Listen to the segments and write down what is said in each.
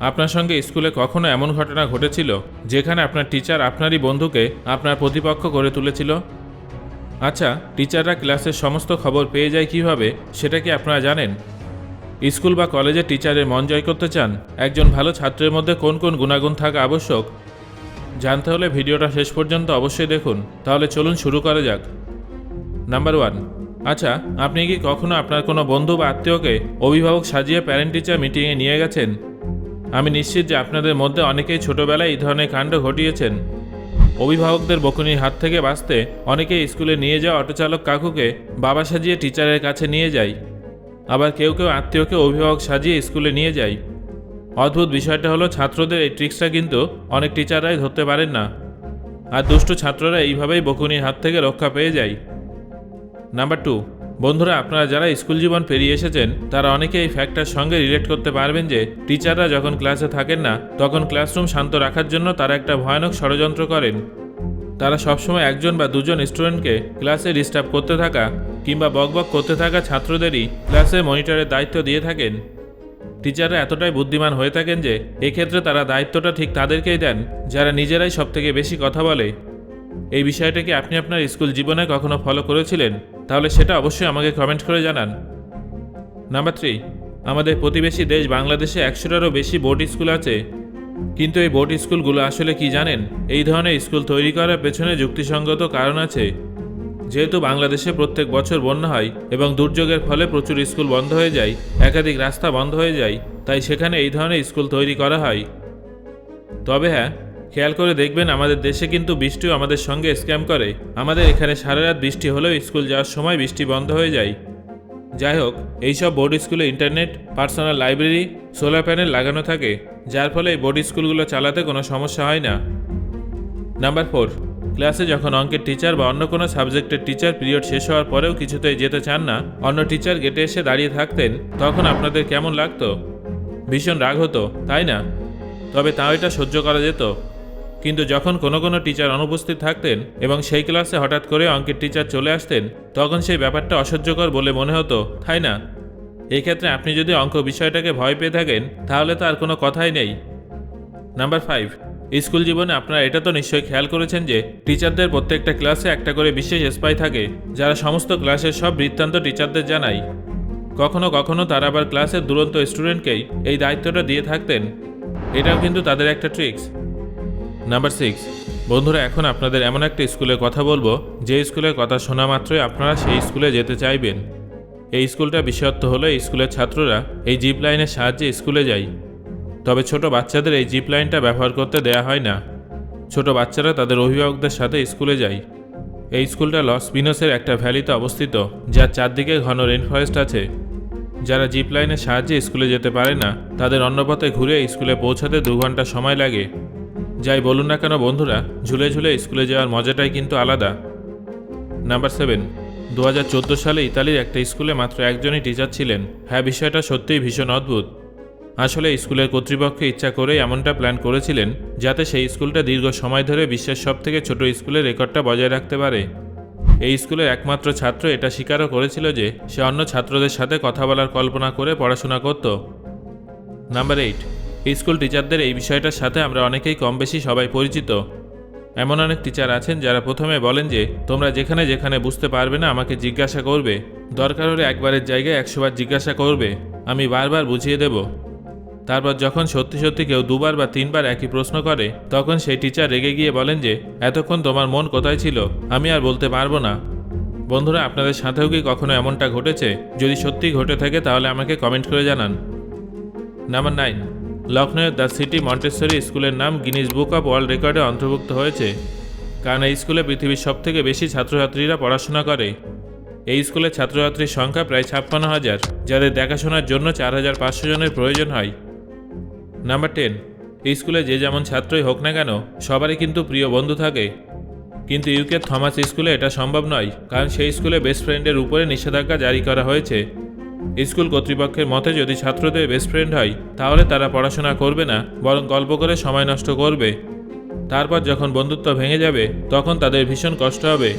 আপনার সঙ্গে স্কুলে কখনো এমন ঘটনা ঘটেছিল যেখানে আপনার টিচার আপনারই বন্ধুকে আপনার প্রতিপক্ষ করে তুলেছিল? আচ্ছা টিচাররা ক্লাসের সমস্ত খবর পেয়ে যায় কীভাবে সেটা কি আপনারা জানেন? স্কুল বা কলেজে টিচারের মন জয় করতে চান? একজন ভালো ছাত্রের মধ্যে কোন কোন গুণাগুণ থাকা আবশ্যক? জানতে হলে ভিডিওটা শেষ পর্যন্ত অবশ্যই দেখুন। তাহলে চলুন শুরু করা যাক। Number one. আচ্ছা আপনি কি কখনো আপনার কোনো বন্ধু বা আত্মীয়কে অভিভাবক সাজিয়ে প্যারেন্ট টিচার মিটিংয়ে নিয়ে গেছেন? আমি নিশ্চিত যে আপনাদের মধ্যে অনেকেই ছোটবেলায় এই ধরনের কাণ্ড ঘটিয়েছেন। অভিভাবকদের বকুনির হাত থেকে বাঁচতে অনেকেই স্কুলে নিয়ে যাওয়া অটোচালক কাকুকে বাবা সাজিয়ে টিচারের কাছে নিয়ে যায়। আবার কেউ কেউ আত্মীয়কে অভিভাবক সাজিয়ে স্কুলে নিয়ে যায়। অদ্ভুত বিষয়টা হলো ছাত্রদের এই ট্রিক্সটা কিন্তু অনেক টিচাররাই ধরতে পারেন না। আর দুষ্ট ছাত্ররা এইভাবেই বকুনির হাত থেকে রক্ষা পেয়ে যায়। নাম্বার টু বন্ধুরা, আপনারা যারা স্কুল জীবন পেরিয়ে এসেছেন, তারা অনেকে এই ফ্যাক্টর সঙ্গে রিলেট করতে পারবেন যে টিচাররা যখন ক্লাসে থাকেন না, তখন ক্লাসরুম শান্ত রাখার জন্য তারা একটা ভয়ানক ষড়যন্ত্র করেন। তারা সবসময় একজন বা দুজন স্টুডেন্টকে ক্লাসে ডিস্টার্ব করতে থাকা কিংবা বকবক করতে থাকা ছাত্রদেরই ক্লাসে মনিটরের দায়িত্ব দিয়ে থাকেন। টিচাররা এতটাই বুদ্ধিমান হয়ে থাকেন যে, এক্ষেত্রে তারা দায়িত্বটা ঠিক তাদেরকেই দেন, যারা নিজেরাই সবথেকে বেশি কথা বলে। এই বিষয়টা কি আপনি আপনার স্কুল জীবনে কখনো ফলো করেছিলেন? তাহলে সেটা অবশ্যই আমাকে কমেন্ট করে জানান। নাম্বার থ্রি আমাদের প্রতিবেশী দেশ বাংলাদেশে একশোটারও বেশি বোর্ড স্কুল আছে। কিন্তু এই বোর্ড স্কুলগুলো আসলে কি জানেন? এই ধরনের স্কুল তৈরি করার পেছনে যুক্তিসঙ্গত কারণ আছে। যেহেতু বাংলাদেশে প্রত্যেক বছর বন্যা হয় এবং দুর্যোগের ফলে প্রচুর স্কুল বন্ধ হয়ে যায়, একাধিক রাস্তা বন্ধ হয়ে যায়, তাই সেখানে এই ধরনের স্কুল তৈরি করা হয়। তবে হ্যাঁ খেয়াল করে দেখবেন আমাদের দেশে কিন্তু বৃষ্টিও আমাদের সঙ্গে স্ক্যাম করে। আমাদের এখানে সারা রাত বৃষ্টি হলেও স্কুল যাওয়ার সময় বৃষ্টি বন্ধ হয়ে যায়। যাই হোক, এইসব বোর্ড স্কুলে internet, personal library, solar panel লাগানো থাকে, যার ফলে এই বোর্ড স্কুলগুলো চালাতে কোনো সমস্যা হয় না। নাম্বার ফোর, ক্লাসে যখন অঙ্কের টিচার বা অন্য কোনো সাবজেক্টের টিচার পিরিয়ড শেষ হওয়ার পরেও কিছুতেই যেতে চান না, অন্য টিচার গেটে এসে দাঁড়িয়ে থাকতেন, তখন আপনাদের কেমন লাগতো? ভীষণ রাগ হতো, তাই না? তবে তাও এটা সহ্য করা যেত। কিন্তু যখন কোনো কোনো টিচার অনুপস্থিত থাকতেন এবং সেই ক্লাসে হঠাৎ করে অঙ্কের টিচার চলে আসতেন, তখন সেই ব্যাপারটা অসহ্যকর বলে মনে হতো, তাই না? এই ক্ষেত্রে আপনি যদি অঙ্ক বিষয়টাকে ভয় পেয়ে থাকেন, তাহলে তো আর কোনো কথাই নেই। নাম্বার ফাইভ স্কুল জীবনে আপনারা এটা তো নিশ্চয়ই খেয়াল করেছেন যে টিচারদের প্রত্যেকটা ক্লাসে একটা করে বিশেষ স্পাই থাকে, যারা সমস্ত ক্লাসের সব বৃত্তান্ত টিচারদের জানায়। কখনো কখনো তারা আবার ক্লাসের দুরন্ত স্টুডেন্টকেই এই দায়িত্বটা দিয়ে থাকতেন। এটাও কিন্তু তাদের একটা ট্রিক্স নাম্বার সিক্স বন্ধুরা, এখন আপনাদের এমন একটা স্কুলের কথা বলব, যে স্কুলের কথা শোনা মাত্রই আপনারা সেই স্কুলে যেতে চাইবেন। এই স্কুলটা বিশেষত্ব হলো, এই স্কুলের ছাত্ররা এই জিপ লাইনের সাহায্যে স্কুলে যায়। তবে ছোট বাচ্চাদের এই জিপ লাইনটা ব্যবহার করতে দেয়া হয় না। ছোট বাচ্চারা তাদের অভিভাবকদের সাথে স্কুলে যায়। এই স্কুলটা লস পিনোসের একটা ভ্যালিতে অবস্থিত, যার চারদিকে ঘন রেন ফরেস্ট আছে। যারা জিপ লাইনের সাহায্যে স্কুলে যেতে পারে না, তাদের অন্য পথে ঘুরে স্কুলে পৌঁছাতে দু ঘণ্টা সময় লাগে। যাই বলুন না কেন বন্ধুরা, ঝুলে ঝুলে স্কুলে যাওয়ার মজাটাই কিন্তু আলাদা। নাম্বার সেভেন দু হাজার চোদ্দ সালে ইতালির একটা স্কুলে মাত্র একজনই টিচার ছিলেন। হ্যাঁ বিষয়টা সত্যিই ভীষণ অদ্ভুত। আসলে স্কুলের কর্তৃপক্ষ ইচ্ছা করে এমনটা প্ল্যান করেছিলেন, যাতে সেই স্কুলটা দীর্ঘ সময় ধরে বিশ্বের সব থেকে ছোট স্কুলের রেকর্ডটা বজায় রাখতে পারে। এই স্কুলের একমাত্র ছাত্র এটা স্বীকারও করেছিল যে, সে অন্য ছাত্রদের সাথে কথা বলার কল্পনা করে পড়াশোনা করত। নাম্বার এইট স্কুল টিচারদের এই বিষয়টার সাথে আমরা অনেকেই কম বেশি সবাই পরিচিত। এমন অনেক টিচার আছেন যারা প্রথমে বলেন যে, তোমরা যেখানে যেখানে বুঝতে পারবে না, আমাকে জিজ্ঞাসা করবে। দরকার হলে একবারের জায়গায় একশোবার জিজ্ঞাসা করবে। আমি বারবার বুঝিয়ে দেব। তারপর যখন সত্যি সত্যি কেউ দুবার বা তিনবার একই প্রশ্ন করে, তখন সেই টিচার রেগে গিয়ে বলেন যে, এতক্ষণ তোমার মন কোথায় ছিল? আমি আর বলতে পারব না। বন্ধুরা, আপনাদের সাথেও কি কখনো এমনটা ঘটেছে? যদি সত্যি ঘটে থাকে, তাহলে আমাকে কমেন্ট করে জানান। Number nine. লখনৌয়ের the city Montessori স্কুলের নাম গিনিস বুক অফ ওয়ার্ল্ড রেকর্ডে অন্তর্ভুক্ত হয়েছে, কারণ এই স্কুলে পৃথিবীর সবথেকে বেশি ছাত্রছাত্রীরা পড়াশোনা করে। এই স্কুলের ছাত্রছাত্রীর সংখ্যা প্রায় ছাপ্পান্ন হাজার, যাদের দেখাশোনার জন্য চার হাজার পাঁচশো জনের প্রয়োজন হয়। নাম্বার টেন স্কুলে যে যেমন ছাত্রই হোক না কেন, সবারই কিন্তু প্রিয় বন্ধু থাকে। কিন্তু ইউকের থমাস স্কুলে এটা সম্ভব নয়, কারণ সেই স্কুলে বেস্ট ফ্রেন্ডের উপরে নিষেধাজ্ঞা জারি করা হয়েছে। স্কুল কর্তৃপক্ষের মতে যদি ছাত্রদের বেস্ট ফ্রেন্ড হয়, তাহলে তারা পড়াশোনা করবে না, বরং গল্প করে সময় নষ্ট করবে। তারপর যখন বন্ধুত্ব ভেঙে যাবে, তখন তাদের ভীষণ কষ্ট হবে।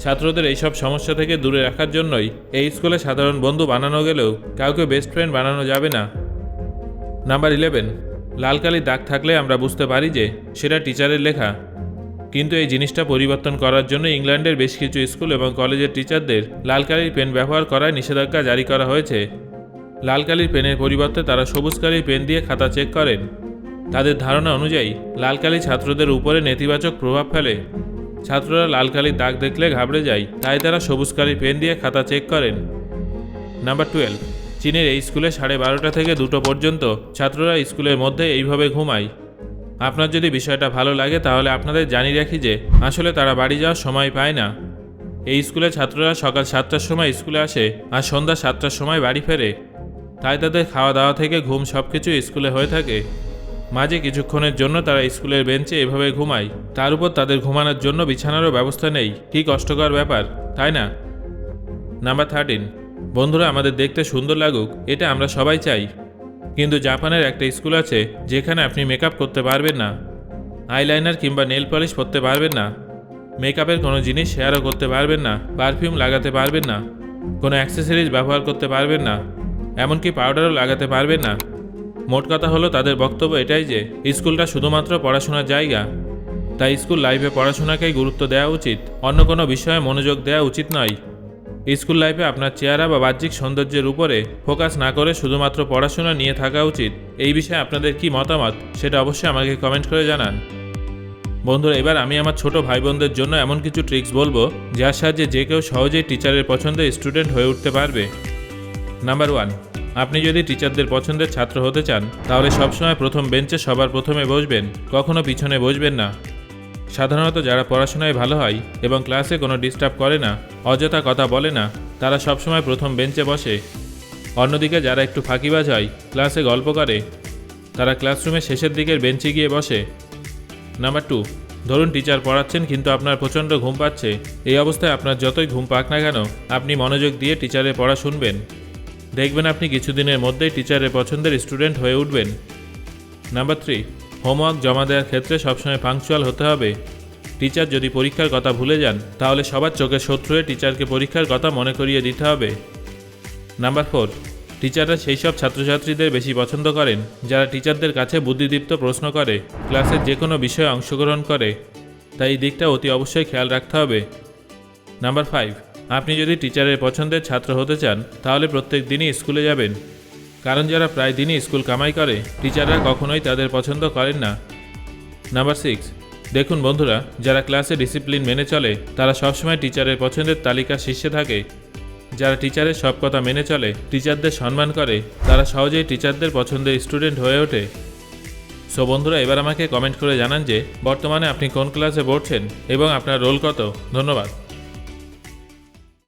ছাত্রদের এইসব সমস্যা থেকে দূরে রাখার জন্যই এই স্কুলে সাধারণ বন্ধু বানানো গেলেও কাউকে বেস্ট ফ্রেন্ড বানানো যাবে না। নাম্বার ইলেভেন লাল কালির দাগ থাকলে আমরা বুঝতে পারি যে, সেটা টিচারের লেখা। কিন্তু এই জিনিসটা পরিবর্তন করার জন্য ইংল্যান্ডের বেশ কিছু স্কুল এবং কলেজের টিচারদের লাল কালির পেন ব্যবহার করায় নিষেধাজ্ঞা জারি করা হয়েছে। লাল কালির পেনের পরিবর্তে তারা সবুজ কালির পেন দিয়ে খাতা চেক করেন। তাদের ধারণা অনুযায়ী লাল কালি ছাত্রদের উপরে নেতিবাচক প্রভাব ফেলে। ছাত্ররা লাল কালির দাগ দেখলে ঘাবড়ে যায়, তাই তারা সবুজ কালির পেন দিয়ে খাতা চেক করেন। নাম্বার টুয়েলভ, চীনের এই স্কুলে সাড়ে বারোটা থেকে দুটো পর্যন্ত ছাত্ররা স্কুলের মধ্যে এইভাবে ঘুমায়। আপনার যদি বিষয়টা ভালো লাগে, তাহলে আপনাদের জানিয়ে রাখি যে আসলে তারা বাড়ি যাওয়ার সময় পায় না। এই স্কুলের ছাত্ররা সকাল সাতটার সময় স্কুলে আসে আর সন্ধ্যা সাতটার সময় বাড়ি ফেরে। তাই তাদের খাওয়া দাওয়া থেকে ঘুম সব কিছু স্কুলে হয়ে থাকে। মাঝে কিছুক্ষণের জন্য তারা স্কুলের বেঞ্চে এভাবে ঘুমায়। তার উপর তাদের ঘুমানোর জন্য বিছানারও ব্যবস্থা নেই। কি কষ্টকর ব্যাপার, তাই না? নাম্বার থার্টিন বন্ধুরা, আমাদের দেখতে সুন্দর লাগুক, এটা আমরা সবাই চাই। কিন্তু জাপানের একটা স্কুল আছে যেখানে আপনি মেকআপ করতে পারবেন না। আইলাইনার কিংবা নেল পলিশ করতে পারবেন না। মেকআপের কোনো জিনিস শেয়ারও করতে পারবেন না, পারফিউম লাগাতে পারবেন না, কোনো অ্যাক্সেসরিজ ব্যবহার করতে পারবেন না, এমনকি পাউডারও লাগাতে পারবেন না। মোট কথা হলো তাদের বক্তব্য এটাই যে, স্কুলটা শুধুমাত্র পড়াশোনার জায়গা। তাই স্কুল লাইফে পড়াশোনাকেই গুরুত্ব দেওয়া উচিত, অন্য কোনো বিষয়ে মনোযোগ দেওয়া উচিত নয়। স্কুল লাইফে আপনার চেহারা বা বাহ্যিক সৌন্দর্যের উপরে ফোকাস না করে শুধুমাত্র পড়াশোনা নিয়ে থাকা উচিত। এই বিষয়ে আপনাদের কি মতামত? সেটা অবশ্যই আমাকে কমেন্ট করে জানান। বন্ধুরা, এবার আমি আমার ছোট ভাই বোনদের জন্য এমন কিছু ট্রিক্স বলব, যার সাহায্যে যে কেউ সহজেই টিচারের পছন্দের স্টুডেন্ট হয়ে উঠতে পারবে। নাম্বার ওয়ান, আপনি যদি টিচারদের পছন্দের ছাত্র হতে চান, তাহলে সবসময় প্রথম বেঞ্চে সবার প্রথমে বসবেন, কখনো পিছনে বসবেন না। সাধারণত যারা পড়াশোনায় ভালো হয় এবং ক্লাসে কোনো ডিস্টার্ব করে না, অযথা কথা বলে না, তারা সবসময় প্রথম বেঞ্চে বসে। অন্যদিকে যারা একটু ফাঁকিবাজ হয়, ক্লাসে গল্প করে, তারা ক্লাসরুমে শেষের দিকের বেঞ্চে গিয়ে বসে। নাম্বার টু ধরুন টিচার পড়াচ্ছেন কিন্তু আপনার প্রচণ্ড ঘুম পাচ্ছে। এই অবস্থায় আপনার যতই ঘুম পাক না কেন, আপনি মনোযোগ দিয়ে টিচারের পড়া শুনবেন। দেখবেন আপনি কিছুদিনের মধ্যেই টিচারের পছন্দের স্টুডেন্ট হয়ে উঠবেন। নাম্বার থ্রি হোমওয়ার্ক জমা দেওয়ার ক্ষেত্রে সবসময় পাংচুয়াল হতে হবে। টিচার যদি পরীক্ষার কথা ভুলে যান, তাহলে সবার চোখে শত্রু টিচারকে পরীক্ষার কথা মনে করিয়ে দিতে হবে। নাম্বার ফোর, টিচাররা সেই সব ছাত্রছাত্রীদের বেশি পছন্দ করেন, যারা টিচারদের কাছে বুদ্ধিদীপ্ত প্রশ্ন করে, ক্লাসের যে কোনো বিষয়ে অংশগ্রহণ করে। তাই এই দিকটা অতি অবশ্যই খেয়াল রাখতে হবে। নাম্বার ফাইভ আপনি যদি টিচারের পছন্দের ছাত্র হতে চান, তাহলে প্রত্যেক দিনই স্কুলে যাবেন। কারণ যারা প্রায় দিনই স্কুল কামাই করে, টিচাররা কখনোই তাদের পছন্দ করেন না। নাম্বার সিক্স দেখুন বন্ধুরা, যারা ক্লাসে ডিসিপ্লিন মেনে চলে, তারা সবসময় টিচারের পছন্দের তালিকা শীর্ষে থাকে। যারা টিচারের সব কথা মেনে চলে, টিচারদের সম্মান করে, তারা সহজেই টিচারদের পছন্দের স্টুডেন্ট হয়ে ওঠে। সো বন্ধুরা, এবার আমাকে কমেন্ট করে জানান যে, বর্তমানে আপনি কোন ক্লাসে পড়ছেন এবং আপনার রোল কত? ধন্যবাদ।